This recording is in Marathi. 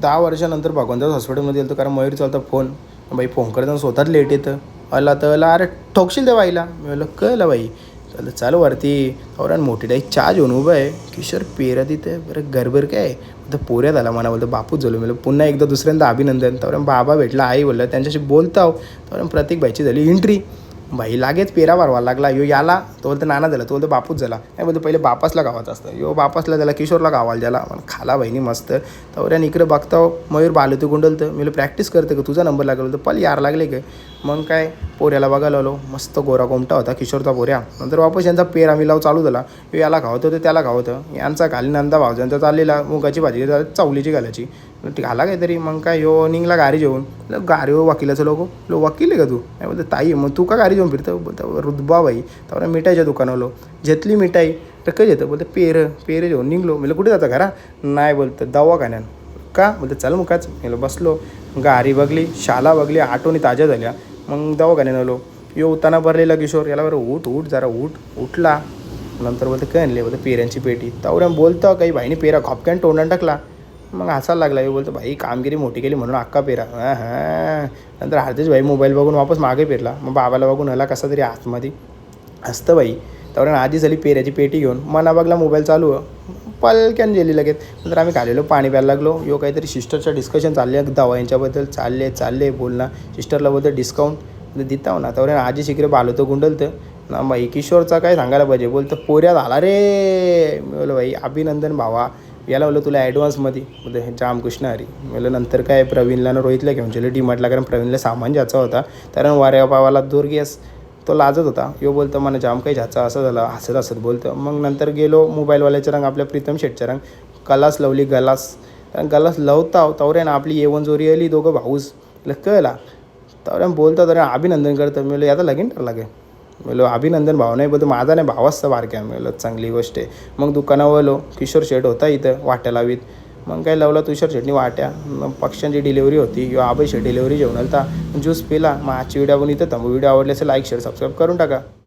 दहा वर्षानंतर भगवंतदास हॉस्पिटलमध्ये गेलो कारण मयूर चालता फोन. बाई फोन करताना स्वतःच लेट येतं. अला तर अला अरे ठोकशील त्या बाईला. मी म्हणलं कळलं बाई. चल चाल वरती. और मोठी डाई चार्ज होऊन उभं आहे. किशोर पेरा तिथे बरं गरबर काय तर पोऱ्यात आला म्हणा. बोलतो बापूच झालो म्हणलं पुन्हा एकदा दुसऱ्यांदा अभिनंदन. तर बाबा भेटला आई बोललं त्यांच्याशी बोलताव. तर प्रत्येक बाईची झाली एंट्री भाई लागेच पेरा भरवा लागला. यो याला. तो बोलतो नाना झाला. तो बोलतो बापूच झाला. नाही बोलतो पहिले बापासला गावात असतं. यो बापासला झाला किशोरला गावाला झाला. मग खाला बहिणी मस्त. तवऱ्यान इकडे बघताव मयूर बालू तू गुंडलतं. मी प्रॅक्टिस करते का? तुझा नंबर लागला. तर पल यार लागले काय मग काय? पोऱ्याला बघायला आलो मस्त गोरा कोमटा होता किशोरचा पोऱ्या. नंतर वापस यांचा पेर आम्ही लाव चालू झाला. याला खावत होतं त्याला खावत यांचा खाली नंदा भावजांचा चाललेला मुगाची भाजी चावलीची घालायची. घाला काहीतरी. मग काय यो निघला गारी जेवून. गारी हो वकिलाचं लोक. लो वकील आहे का तू? नाही बोलतो ताई मग तू का गारी जेवून फिरतो बोलतो रुदबा बाई तर मिठाईच्या दुकानालो घेतली मिठाई. तर कधी येतं बोलतं पेर पेर जेवून निघलो. म्हणलं कुठे जातं घरा? नाही बोलतं दवाखान्यान का? बोलतं चल मग काच म्हणलं बसलो. गारी बघली शाला बघली आठवणी ताज्या झाल्या. मग दवाखान्यान आलो. यो उताना भरलेला किशोर याला बरं उठ उठ जरा उठ. उठला. नंतर बोलतं काय आणले बोलतं पेऱ्यांची पेटी. तवऱ्या बोलतं काही भाईने पेरा खपक्यान तोंडान टाकला. मग हसायला लागला हे बोलतो भाई कामगिरी मोठी केली म्हणून अक्का पेरा. हां हां. नंतर हरतेच भाई मोबाईल बघून वापस मागे पेरला. मग बाबाला बघून आला कसा तरी आतमध्ये. हसतं बाई. त्यावर आधी झाली पेऱ्याची पेटी घेऊन. मना बघला मोबाईल चालू. पलक्यान गेली लगेच. नंतर आम्ही खालेलो पाणी प्यायला लागलो. यो काहीतरी सिस्टरचं डिस्कशन चालले दवा यांच्याबद्दल चालले चालले बोलणं सिस्टरला बोलतं डिस्काउंट म्हणजे देता हो ना. त्यावर आजी शिकरे बालो तो गुंडलतं. ना बाई किशोरचा काय सांगायला पाहिजे? बोलतं पोऱ्यात आला रे. मी बोलो भाई अभिनंदन भावा. याला बोललो तुला ॲडव्हान्समध्ये बोलतो जाम कृष्ण हरी. म्हणलं नंतर काय? प्रवीणला ना रोहितला घेऊन गेलो डीमार्टला कारण प्रवीणला सामान ज्याचा होता. कारण वाऱ्या पावाला दूर गॅस. तो लाजत होता. यो बोलतो मला जाम काही झाचा असं झालं हसत हसत बोलतं. मग नंतर गेलो मोबाईलवाल्याच्या रंग आपल्या प्रीतम शेटच्या रंग. Class lovely glass. कारण गलास लवता तवरे ना आपली येवन जोरी आली दोघं भाऊस. कळला? तवऱ्या बोलता तर अभिनंदन करतं. मी आता लगीन ठरला बोलो म्हणलो अभिनंदन भाव नाही बोलतो माझा नाही भाव भावाच बारक्या म्हणलं चांगली गोष्ट आहे. मग दुकानावर आलो. किशोर शेट होता इथं वाट्याला लावीत. मग काय लावला तुषार शेटनी वाट्या मग पक्ष्यांची डिलिव्हरी होती किंवा आबाई शेट डिलिव्हरी जेवण आलता ज्यूस पिला मग आजची व्हिडिओ आपण इथं थांबू. व्हिडिओ आवडली असेल लाईक शेअर सबस्क्राईब करून टाका.